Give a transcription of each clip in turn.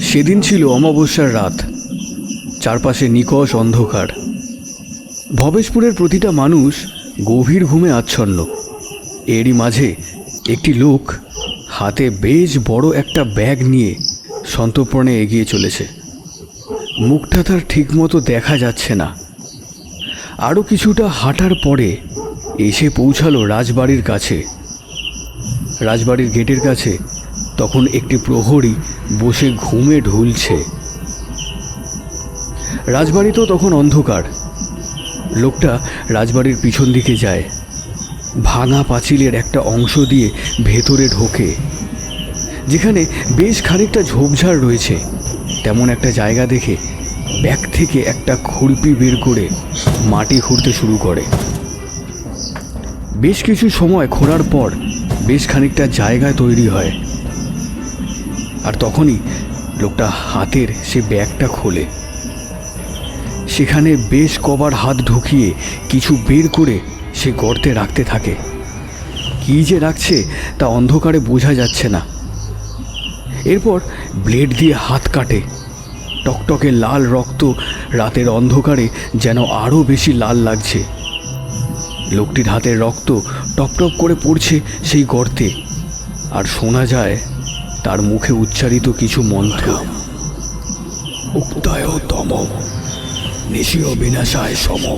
সেদিন ছিল অমাবস্যার রাত। চারপাশে নিকষ অন্ধকার। ভবেশপুরের প্রতিটা মানুষ গভীর ঘুমে আচ্ছন্ন। এরই মাঝে একটি লোক হাতে বেশ বড় একটা ব্যাগ নিয়ে সন্তর্পণে এগিয়ে চলেছে। মুখটা তার ঠিকমতো দেখা যাচ্ছে না। আরও কিছুটা হাঁটার পরে এসে পৌঁছালো রাজবাড়ির কাছে। রাজবাড়ির গেটের কাছে তখন একটি প্রহরী বসে ঘুমে ঢুলছে। রাজবাড়িতেও তখন অন্ধকার। লোকটা রাজবাড়ির পিছন দিকে যায়। ভাঙা পাঁচিলের একটা অংশ দিয়ে ভেতরে ঢোকে। যেখানে বেশ খানিকটা ঝোপঝাড় রয়েছে। তেমন একটা জায়গা দেখে ব্যাগ থেকে একটা খুরপি বের করে মাটি খুঁড়তে শুরু করে। বেশ কিছু সময় খোঁড়ার পর বেশ খানিকটা জায়গা তৈরি হয়। আর তখনই লোকটা হাতের সে ব্যাগটা খোলে। সেখানে বেশ কবার হাত ঢুকিয়ে কিছু বের করে সে গর্তে রাখতে থাকে। কী যে রাখছে তা অন্ধকারে বোঝা যাচ্ছে না। এরপর ব্লেড দিয়ে হাত কাটে। টকটকে লাল রক্ত রাতের অন্ধকারে যেন আরও বেশি লাল লাগছে। লোকটির হাতের রক্ত টপটপ করে পড়ছে সেই গর্তে। আর শোনা যায় তার মুখে উচ্চারিত কিছু মন্ত্র। উক্তায় তম নিশীয় বিনাশায় সম।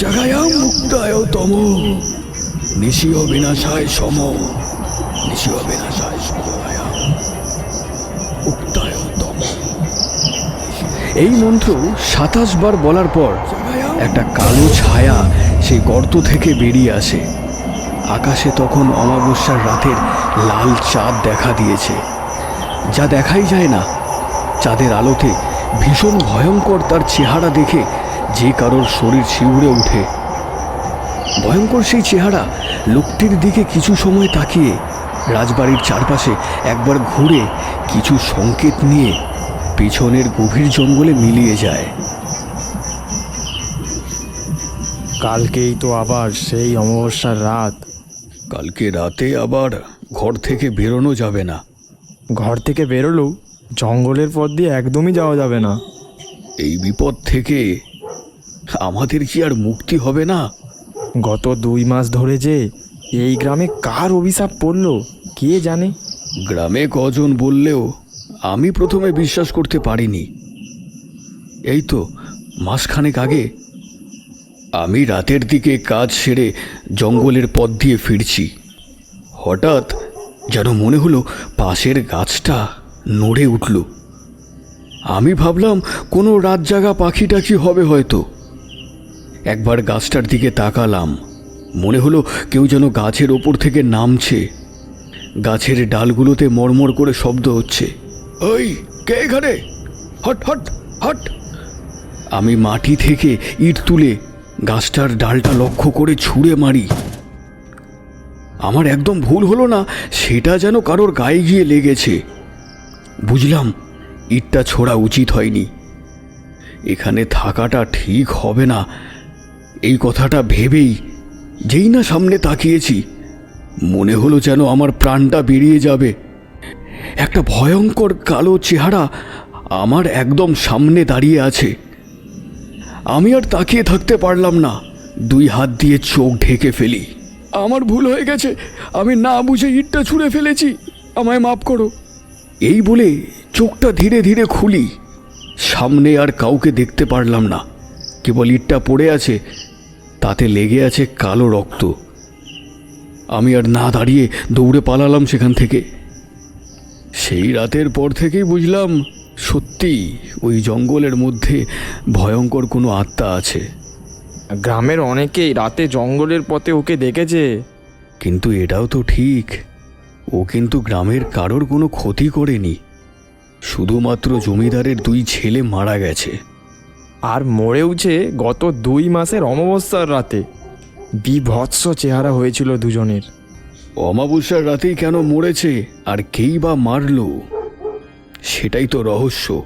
জাগায়াম মুক্তায় তম নিশীয় বিনাশায় সম। নিশীয় বিনাশায় সময়াম উক্তায় তম। এই মন্ত্র সাতাশ বার বলার পর একটা কালো ছায়া সেই গর্ত থেকে বেরিয়ে আসে। আকাশে তখন অমাবস্যার রাতের লাল চাঁদ দেখা দিয়েছে। যা দেখাই যায় না। চাঁদের আলোতে ভীষণ ভয়ঙ্কর তার চেহারা দেখে যে কারোর শরীর শিউরে ওঠে। ভয়ঙ্কর সেই চেহারা লোকটির দিকে কিছু সময় তাকিয়ে রাজবাড়ির চারপাশে একবার ঘুরে কিছু সংকেত নিয়ে পিছনের গভীর জঙ্গলে মিলিয়ে যায়। কালকেই তো আবার সেই অমাবস্যার রাত। কালকে রাতে আবার ঘর থেকে বেরোনো যাবে না। ঘর থেকে বেরোলেও জঙ্গলের পথ দিয়ে একদমই যাওয়া যাবে না। এই বিপদ থেকে আমাদের কি আর মুক্তি হবে না? গত দুই মাস ধরে যে এই গ্রামে কার অভিশাপ পড়ল কে জানে? গ্রামে কজন বললেও আমি প্রথমে বিশ্বাস করতে পারিনি। এই তো মাসখানেক আগে আমি রাতের দিকে কাজ সেরে জঙ্গলের পথ দিয়ে ফিরছি। হঠাৎ যেন মনে হলো পাশের গাছটা নড়ে উঠল। আমি ভাবলাম, কোনো রাত জাগা পাখি টাকি হবে হয়তো? একবার গাছটার দিকে তাকালাম। মনে হলো কেউ যেন গাছের ওপর থেকে নামছে। গাছের ডালগুলোতে মরমর করে শব্দ হচ্ছে। ওই, কে এখানে? Hot hot hot! আমি মাটি থেকে ইট তুলে গাছটার ডালটা লক্ষ্য করে ছুঁড়ে মারি। আমার একদম ভুল হলো না, সেটা যেন কারোর গায়ে গিয়ে লেগেছে। বুঝলাম, ইটটা ছোড়া উচিত হয়নি। এখানে থাকাটা ঠিক হবে না। এই কথাটা ভেবেই যেই না সামনে তাকিয়েছি, মনে হলো যেন আমার প্রাণটা বেরিয়ে যাবে। একটা ভয়ঙ্কর কালো চেহারা আমার একদম সামনে দাঁড়িয়ে আছে। আমি আর তাকিয়ে থাকতে পারলাম না। দুই হাত দিয়ে চোখ ঢেকে ফেলি। আমার ভুল হয়ে গেছে। আমি না বুঝে ইটটা ছুঁড়ে ফেলেছি। আমায় মাফ করো। এই বলে চোখটা ধীরে ধীরে খুলি। সামনে আর কাউকে দেখতে পারলাম না। কেবল ইটটা পড়ে আছে। তাতে লেগে আছে কালো রক্ত। আমি আর না দাঁড়িয়ে দৌড়ে পালালাম সেখান থেকে। সেই রাতের পর থেকেই বুঝলাম সত্যি ওই জঙ্গলের মধ্যে ভয়ঙ্কর কোনো আত্মা আছে? গ্রামের অনেকেই রাতে জঙ্গলের পথে ওকে দেখেছে। কিন্তু এটাও তো ঠিক। ও কিন্তু গ্রামের কারোর কোনো ক্ষতি করেনি। শুধুমাত্র জমিদারের দুই ছেলে মারা গেছে। আর মরেওছে গত দুই মাসের অমাবস্যার রাতে। বিভৎস চেহারা হয়েছিল দুজনের। অমাবস্যার রাতেই কেন মরেছে? আর কেই বা মারলো? সেটাই তো রহস্য।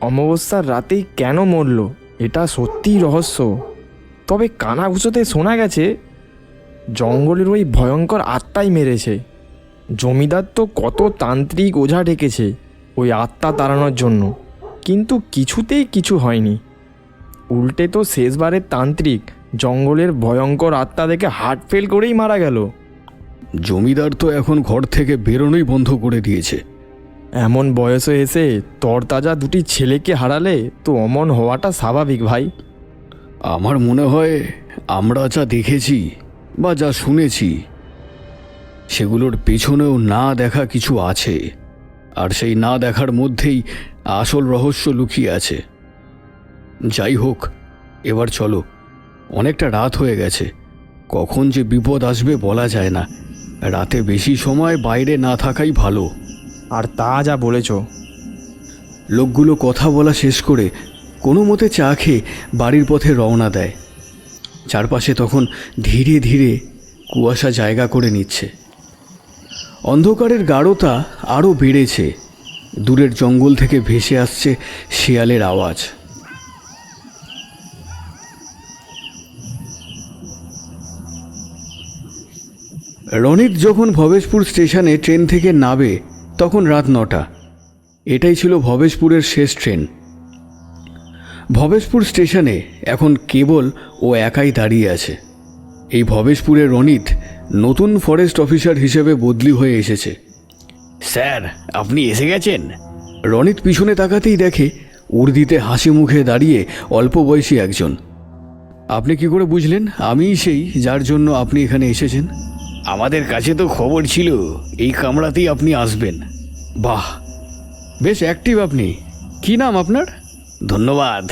অমাবস্যার রাতেই কেন মরল? এটা সত্যিই রহস্য। তবে কানাঘুষোতে শোনা গেছে জঙ্গলের ওই ভয়ঙ্কর আত্মাই মেরেছে। জমিদার তো কত তান্ত্রিক ওঝা ডেকেছে ওই আত্মা তাড়ানোর জন্য। কিন্তু কিছুতেই কিছু হয়নি। উল্টে তো শেষবারের তান্ত্রিক জঙ্গলের ভয়ঙ্কর আত্মা দেখে হার্ট ফেল করেই মারা গেল। জমিদার তো এখন ঘর থেকে বেরোনোই বন্ধ করে দিয়েছে। এমন বয়সে এসে তরতাজা দুটি ছেলেকে হারালে তো অমন হওয়াটা স্বাভাবিক ভাই। আমার মনে হয় আমরা যা দেখেছি বা যা শুনেছি, সেগুলোর পেছনেও না দেখা কিছু আছে, আর সেই না দেখার মধ্যেই আসল রহস্য লুকিয়ে আছে। যাই হোক, এবার চলো, অনেকটা রাত হয়ে গেছে, কখন যে বিপদ আসবে বলা যায় না, রাতে বেশি সময় বাইরে না থাকাই ভালো। আর তা যা বলেছ। লোকগুলো কথা বলা শেষ করে কোনো মতে চা খেয়ে বাড়ির পথে রওনা দেয়। চারপাশে তখন ধীরে ধীরে কুয়াশা জায়গা করে নিচ্ছে। অন্ধকারের গাঢ়তা আরও বেড়েছে। দূরের জঙ্গল থেকে ভেসে আসছে শিয়ালের আওয়াজ। রনিত যখন ভবেশপুর স্টেশনে ট্রেন থেকে নাবে তখন রাত নটা। এটাই ছিল ভবেশপুরের শেষ ট্রেন। ভবেশপুর স্টেশনে এখন কেবল ও একাই দাঁড়িয়ে আছে। এই ভবেশপুরের রনিত নতুন ফরেস্ট অফিসার হিসেবে বদলি হয়ে এসেছে। স্যার, আপনি এসে গেছেন? রনিত পিছনে তাকাতেই দেখে উর্দিতে হাসি মুখে দাঁড়িয়ে অল্প বয়সী একজন। আপনি কি করে বুঝলেন? আমিই সেই যার জন্য আপনি এখানে এসেছেন। আমাদের কাছে তো খবর ছিল এই কামরাতেই আপনি আসবেন। বাহ বেশ অ্যাক্টিভ আপনি। কি নাম আপনার? ধন্যবাদ।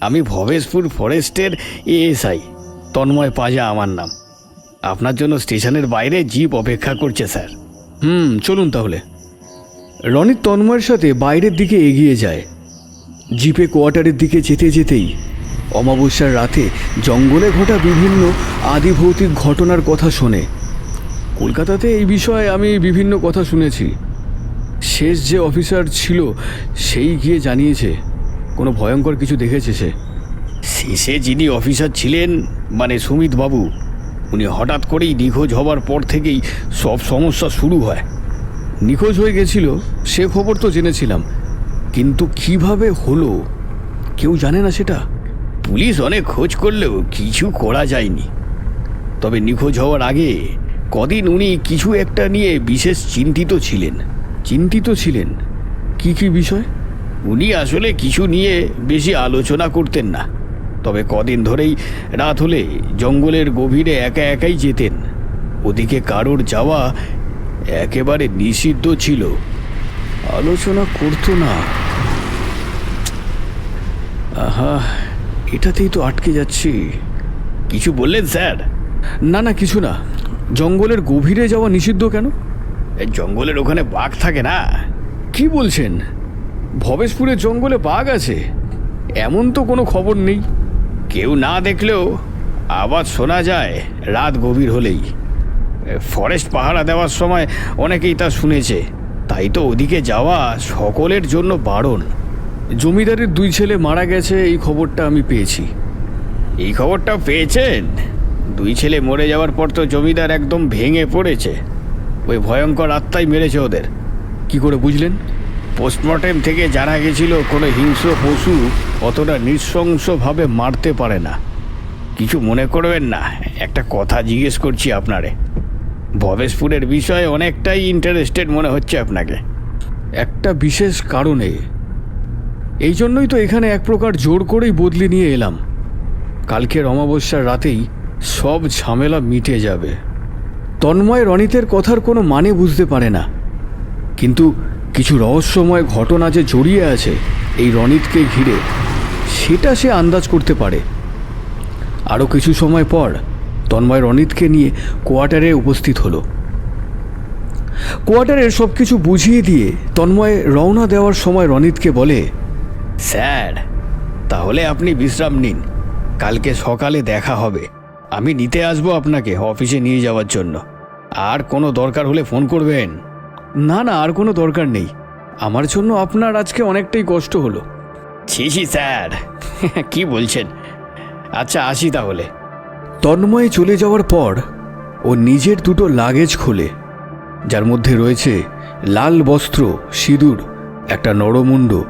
আমি ভবেশপুর ফরেস্টের এএসআই তন্ময় পাজা আমার নাম। আপনার জন্য স্টেশনের বাইরে জিপ অপেক্ষা করছে স্যার। হুম চলুন তাহলে। রনিত তন্ময়ের সাথে বাইরের দিকে এগিয়ে যায়। জিপে কোয়ার্টারের দিকে যেতে যেতেই অমাবস্যার রাতে জঙ্গলে ঘটা বিভিন্ন আদিভৌতিক ঘটনার কথা শোনে। কলকাতাতে এই বিষয়ে আমি বিভিন্ন কথা শুনেছি। শেষ যে অফিসার ছিল সেই গিয়ে জানিয়েছে। কোনো ভয়ঙ্কর কিছু দেখেছে সে। শেষে যিনি অফিসার ছিলেন মানে সুমিত বাবু উনি হঠাৎ করেই নিখোঁজ হবার পর থেকেই সব সমস্যা শুরু হয়। নিখোঁজ হয়ে গেছিল সে খবর তো জেনেছিলাম। কিন্তু কীভাবে হলো কেউ জানে না সেটা। পুলিশ অনেক খোঁজ করলেও কিছু করা যায়নি। তবে নিখোঁজ হওয়ার আগে কদিন উনি কিছু একটা নিয়ে বিশেষ চিন্তিত ছিলেন। চিন্তিত ছিলেন? কি কি বিষয়? উনি আসলে কিছু নিয়ে বেশি আলোচনা করতেন না। তবে কদিন ধরেই রাত হলে জঙ্গলের গভীরে একা একাই যেতেন। ওদিকে কারোর যাওয়া একেবারে নিষিদ্ধ ছিল। আলোচনা করতো না। আহা, এটাতেই তো আটকে যাচ্ছি। কিছু বললেন, স্যার? না না, কিছু না। জঙ্গলের গভীরে যাওয়া নিষিদ্ধ কেন? এই জঙ্গলের ওখানে বাঘ থাকে না। কি বলছেন? ভবেশপুরের জঙ্গলে বাঘ আছে। এমন তো কোনো খবর নেই। কেউ না দেখলেও আওয়াজ শোনা যায় রাত গভীর হলেই। ফরেস্ট পাহারা দেওয়ার সময় অনেকেই তা শুনেছে। তাই তো ওদিকে যাওয়া সকলের জন্য বারণ। জমিদারের দুই ছেলে মারা গেছে এই খবরটা আমি পেয়েছি। এই খবরটা পেয়েছেন? দুই ছেলে মরে যাওয়ার পর তো জমিদার একদম ভেঙে পড়েছে। ওই ভয়ঙ্কর আত্মাই মেরেছে ওদের। কি করে বুঝলেন? পোস্টমর্টেম থেকে জানা গেছিল, কোনো হিংস্র পশু অতটা নৃশংসভাবে মারতে পারে না। কিছু মনে করবেন না, একটা কথা জিজ্ঞেস করছি আপনারে। ভবেশপুরের বিষয়ে অনেকটাই ইন্টারেস্টেড মনে হচ্ছে আপনাকে। একটা বিশেষ কারণে। এই জন্যই তো এখানে এক প্রকার জোর করেই বদলি নিয়ে এলাম। কালকের অমাবস্যার রাতেই সব ঝামেলা মিটে যাবে। তন্ময় রনিতের কথার কোনো মানে বুঝতে পারে না। কিন্তু কিছু রহস্যময় ঘটনা যে জড়িয়ে আছে এই রনিতকে ঘিরে, সেটা সে আন্দাজ করতে পারে। আরও কিছু সময় পর তন্ময় রনিতকে নিয়ে কোয়ার্টারে উপস্থিত হলো। কোয়ার্টারের সব কিছু বুঝিয়ে দিয়ে তন্ময় রওনা দেওয়ার সময় রনিতকে বলে, স্যার, তাহলে আপনি বিশ্রাম নিন। কালকে সকালে দেখা হবে। আমি নিতে আসব আপনাকে অফিসে নিয়ে যাওয়ার জন্য। আর কোনো দরকার হলে ফোন করবেন? না না, আর কোনো দরকার নেই। আমার জন্য আপনার আজকে অনেকটাই কষ্ট হলো। ছি ছি, স্যার। কি বলছেন? আচ্ছা আসি তাহলে। তন্ময় চলে যাওয়ার পর ও নিজের দুটো লাগেজ খোলে। যার মধ্যে রয়েছে লাল বস্ত্র, সিঁদুর, একটা নরমুণ্ড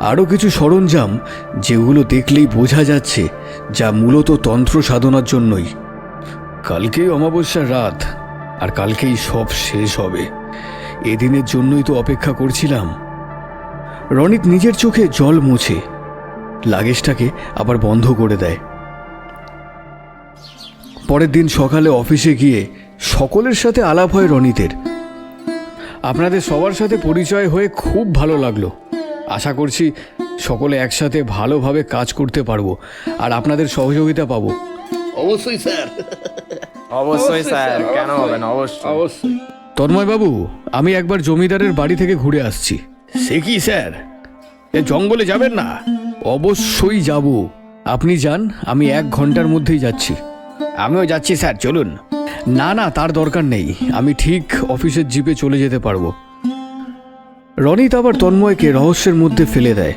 আরও কিছু সরঞ্জাম যেগুলো দেখলেই বোঝা যাচ্ছে যা মূলত তন্ত্র সাধনার জন্যই। কালকেই অমাবস্যার রাত, আর কালকেই সব শেষ হবে। এদিনের জন্যই তো অপেক্ষা করছিলাম। রনিত নিজের চোখে জল মুছে, লাগেজটাকে আবার বন্ধ করে দেয়। পরের দিন সকালে অফিসে গিয়ে সকলের সাথে আলাপ হয় রনিতের। আপনাদের সবার সাথে পরিচয় হয়ে খুব ভালো লাগল। আশা করছি সকলে একসাথে ভালোভাবে কাজ করতে পারব আর আপনাদের সহযোগিতা পাবো। অবশ্যই স্যার। অবশ্যই স্যার। কেন হবে না? অবশ্যই। অবশ্যই। তন্ময়বাবু আমি একবার জমিদারের বাড়ি থেকে ঘুরে আসছি। সে কি স্যার? এ জঙ্গলে যাবেন না? অবশ্যই যাব। আপনি যান আমি এক ঘণ্টার মধ্যেই যাচ্ছি। আমিও যাচ্ছি স্যার। চলুন। না না তার দরকার নেই। আমি ঠিক অফিসের জিপে চলে যেতে পারব। রনিত আবার তন্ময়কে রহস্যের মধ্যে ফেলে দেয়।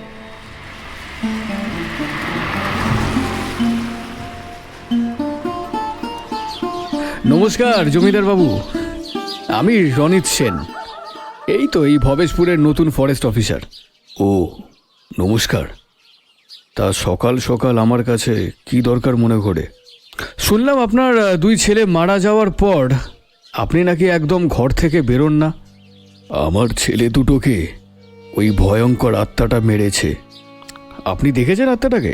নমস্কার জমিদার বাবু। আমি রনিত সেন। এই তো এই ভবেশপুরের নতুন ফরেস্ট অফিসার ও নমস্কার। তা সকাল সকাল আমার কাছে কি দরকার মনে করে? শুনলাম আপনার দুই ছেলে মারা যাওয়ার পর আপনি নাকি একদম ঘর থেকে বেরোন না? আমার ছেলে দুটোকে ওই ভয়ঙ্কর আত্মাটা মেরেছে। আপনি দেখেছেন আত্মাটাকে?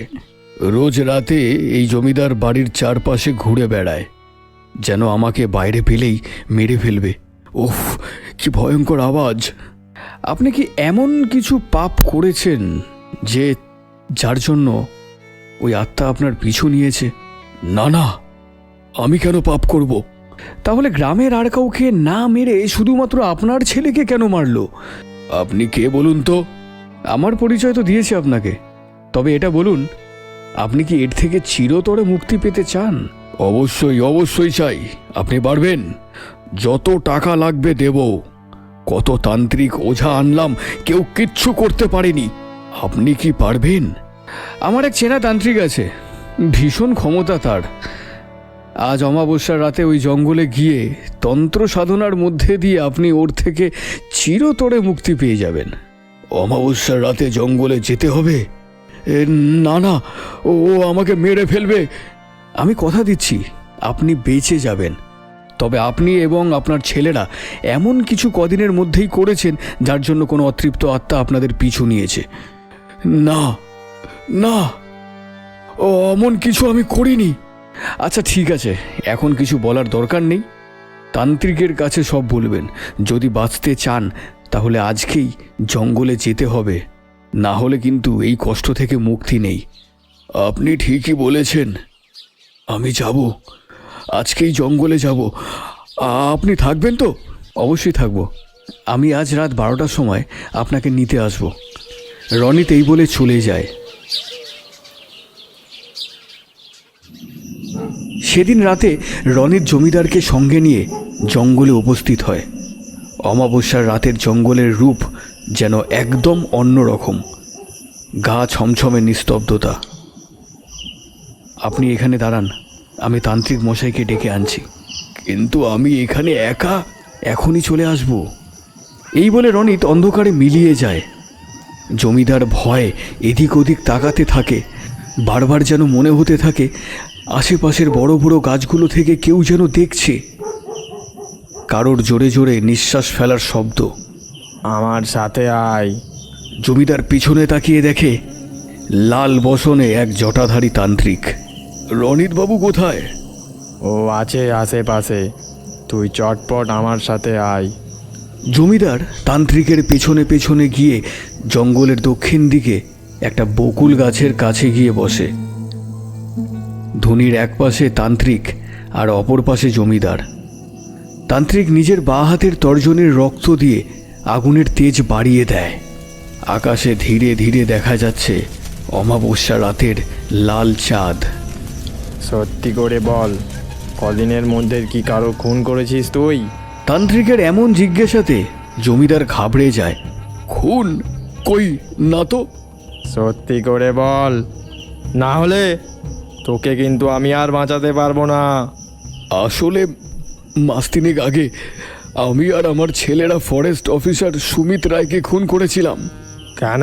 রোজ রাতে এই জমিদার বাড়ির চারপাশে ঘুরে বেড়ায়, যেন আমাকে বাইরে পেলেই মেরে ফেলবে। উফ, কি ভয়ঙ্কর আওয়াজ। আপনি কি এমন কিছু পাপ করেছেন যে যার জন্য ওই আত্মা আপনার পিছু নিয়েছে? না না, আমি কেন পাপ করব? তাহলে গ্রামের আর কাউকে না মেরে শুধুমাত্র আপনার ছেলেকে কেন মারলো? আপনি কে বলুন তো? আমার পরিচয় তো দিয়েছি আপনাকে। তবে এটা বলুন, আপনি কি এর থেকে চিরতরে মুক্তি পেতে চান? অবশ্যই অবশ্যই চাই। আপনি পারবেন। যত টাকা লাগবে দেব। কত তান্ত্রিক ওঝা আনলাম, কেউ কিচ্ছু করতে পারেনি। আপনি কি পারবেন? আমার এক চেনা তান্ত্রিক আছে। ভীষণ ক্ষমতা তার। আজ অমাবস্যার রাতে ওই জঙ্গলে গিয়ে তন্ত্র সাধনার মধ্যে দিয়ে আপনি ওর থেকে চিরতরে মুক্তি পেয়ে যাবেন। অমাবস্যার রাতে জঙ্গলে যেতে হবে? না না ও আমাকে মেরে ফেলবে। আমি কথা দিচ্ছি, আপনি বেঁচে যাবেন। তবে আপনি এবং আপনার ছেলেরা এমন কিছু কদিনের মধ্যেই করেছেন যার জন্য কোনো অতৃপ্ত আত্মা আপনাদের পিছু নিয়েছে। না না, ও, অমন কিছু আমি করিনি। আচ্ছা ঠিক আছে। এখন কিছু বলার দরকার নেই। তান্ত্রিকের কাছে সব বলবেন। যদি বাঁচতে চান, তাহলে আজকেই জঙ্গলে যেতে হবে। না হলে কিন্তু এই কষ্ট থেকে মুক্তি নেই। আপনি ঠিকই বলেছেন। আমি যাব। আজকেই জঙ্গলে যাব। আপনি থাকবেন তো? অবশ্যই থাকব। আমি আজ রাত বারোটার সময় আপনাকে নিতে আসব। রনিত এই বলে চলে যায়। সেদিন রাতে রনিত জমিদারকে সঙ্গে নিয়ে জঙ্গলে উপস্থিত হয়। অমাবস্যার রাতের জঙ্গলের রূপ যেন একদম অন্যরকম। গা ছমছমে নিস্তব্ধতা। আপনি এখানে দাঁড়ান, আমি তান্ত্রিক মশাইকে ডেকে আনছি। কিন্তু আমি এখানে একা এখনই চলে আসব। এই বলে রনিত অন্ধকারে মিলিয়ে যায়। জমিদার ভয়ে এদিক ওদিক তাকাতে থাকে, বারবার যেন মনে হতে থাকে আশেপাশের বড় বড় গাছগুলো থেকে কেউ যেন দেখছে। কারোর জোরে জোরে নিঃশ্বাস ফেলার শব্দ। আমার সাথে আয়। জমিদার পিছনে তাকিয়ে দেখে লাল বসনে এক জটাধারী তান্ত্রিক। রনিতবাবু কোথায়? ও আছে আশেপাশে। তুই চটপট আমার সাথে আয়। জমিদার তান্ত্রিকের পেছনে পেছনে গিয়ে জঙ্গলের দক্ষিণ দিকে একটা বকুল গাছের কাছে গিয়ে বসে। ধনির এক পাশে তান্ত্রিক আর অপর পাশে জমিদার। তান্ত্রিক নিজের বাঁ হাতের তর্জনের রক্ত দিয়ে আগুনের তেজ বাড়িয়ে দেয়। আকাশে ধীরে ধীরে দেখা যাচ্ছে অমাবস্যা রাতের লাল চাঁদ। সত্যি করে বল কদিনের মধ্যে কি কারও খুন করেছিস তুই? তান্ত্রিকের এমন জিজ্ঞাসাতে জমিদার ঘাবড়ে যায়। খুন? কই? না তো। সত্যি করে বল না হলে তোকে কিন্তু আমি আর বাঁচাতে পারব না। আসলে মাস তিনেক আগে আমি আর আমার ছেলেরা ফরেস্ট অফিসার সুমিত রায়কে খুন করেছিলাম। কেন?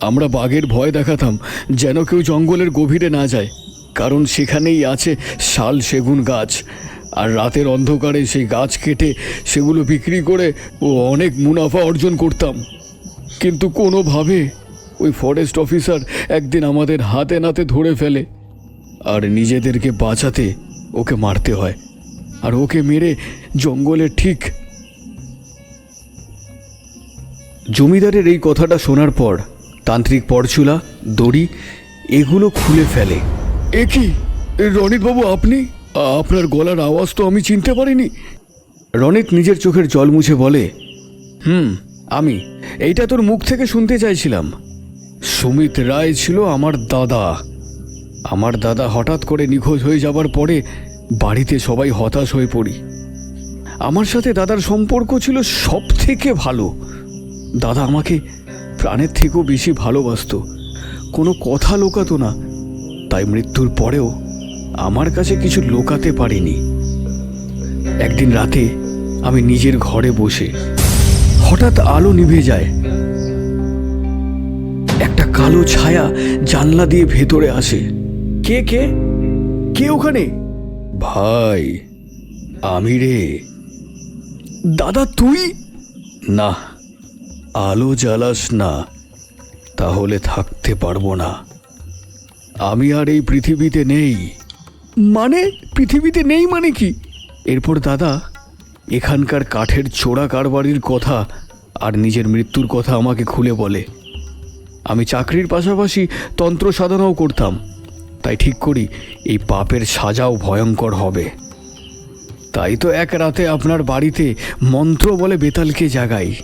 আমরা বাঘের ভয় দেখাতাম যেন কেউ জঙ্গলের গভীরে না যায়। কারণ সেখানেই আছে শাল সেগুন গাছ আর রাতের অন্ধকারে সেই গাছ কেটে সেগুলো বিক্রি করে ও অনেক মুনাফা অর্জন করতাম। কিন্তু কোনোভাবে ওই ফরেস্ট অফিসার একদিন আমাদের হাতে নাতে ধরে ফেলে। আর নিজেদেরকে বাঁচাতে ওকে মারতে হয়। আর ওকে মেরে জঙ্গলে ঠিক জমিদারের এই কথাটা শোনার পর তান্ত্রিক পরচুলা দড়ি এগুলো খুলে ফেলে। এ কি? রনিতবাবু আপনি? আপনার গলার আওয়াজ তো আমি চিনতে পারিনি। রনিত নিজের চোখের জল মুছে বলে হুম আমি। এইটা তোর মুখ থেকে শুনতে চাইছিলাম। সুমিত রায় ছিল আমার দাদা। আমার দাদা হঠাৎ করে নিখোঁজ হয়ে যাবার পরে বাড়িতে সবাই হতাশ হয়ে পড়ি। আমার সাথে দাদার সম্পর্ক ছিল সব থেকে ভালো। দাদা আমাকে প্রাণের থেকেও বেশি ভালোবাসতো। কোনো কথা লোকাতো না। তাই মৃত্যুর পরেও আমার কাছে কিছু লোকাতে পারিনি। একদিন রাতে আমি নিজের ঘরে বসে হঠাৎ আলো নিভে যায়। একটা কালো ছায়া জানলা দিয়ে ভেতরে আসে। কে কে? কে ওখানে? ভাই আমি রে। দাদা তুই? না আলো জ্বালাস না তাহলে থাকতে পারব না। আমি আর এই পৃথিবীতে নেই। মানে? পৃথিবীতে নেই মানে কি? এরপর দাদা এখানকার কাঠের চোরা কারবারির কথা আর নিজের মৃত্যুর কথা আমাকে খুলে বলে। আমি চাকরির পাশাপাশি তন্ত্র সাধনাও করতাম। তাই ঠিক করি, এই পাপের সাজাও ভয়ঙ্কর হবে। তাই তো এক রাতে আপনার বাড়িতে মন্ত্র বলে বেতালকে জাগাই।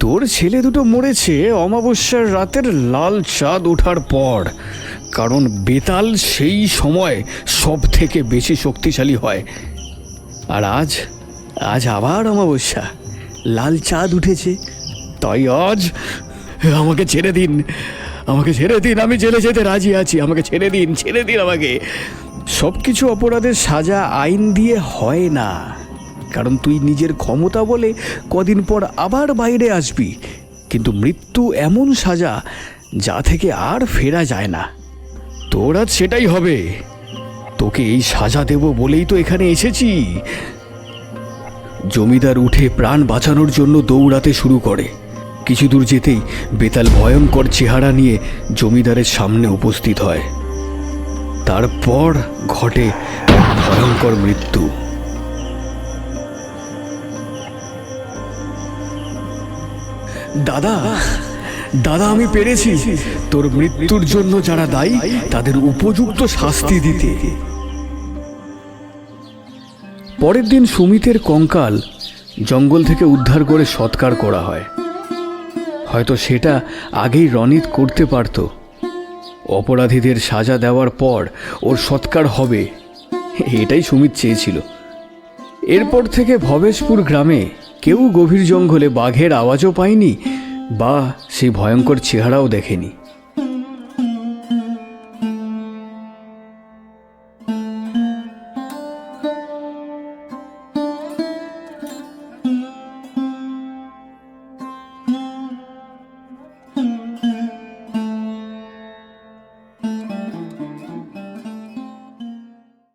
তোর ছেলে দুটো মরেছে, অমাবস্যার রাতের লাল চাঁদ ওঠার পর। কারণ বেতাল সেই সময় সব থেকে বেশি শক্তিশালী হয়। আর আজ আজ আবার অমাবস্যা, লাল চাঁদ উঠেছে। তাই আজ আমাকে ছেড়ে দিন। আমাকে ছেড়ে দিন, আমি জেলে যেতে রাজি আছি। আমাকে ছেড়ে দিন ছেড়ে দিন আমাকে। সব কিছু অপরাধের সাজা আইন দিয়ে হয় না। কারণ তুই নিজের ক্ষমতা বলে কদিন পর আবার বাইরে আসবি। কিন্তু মৃত্যু এমন সাজা যা থেকে আর ফেরা যায় না। তোর আজ সেটাই হবে। তোকে এই সাজা দেব বলেই তো এখানে এসেছি। জমিদার উঠে প্রাণ বাঁচানোর জন্য দৌড়াতে শুরু করে। কিছু দূর যেতেই বেতাল ভয়ঙ্কর চেহারা নিয়ে জমিদারের সামনে উপস্থিত হয়। তারপর ঘটে ভয়ঙ্কর মৃত্যু। দাদা দাদা, আমি পেরেছি। তোর মৃত্যুর জন্য যারা দায়ী, তাদের উপযুক্ত শাস্তি দিতে। পরের দিন সুমিতের কঙ্কাল জঙ্গল থেকে উদ্ধার করে সৎকার করা হয়। হয়তো সেটা আগেই রনিত করতে পারত। অপরাধীদের সাজা দেওয়ার পর ওর সৎকার হবে, এটাই সুমিত চেয়েছিল। এরপর থেকে ভবেশপুর গ্রামে কেউ গভীর জঙ্গলে বাঘের আওয়াজও পায়নি বা সেই ভয়ঙ্কর চেহারাও দেখেনি।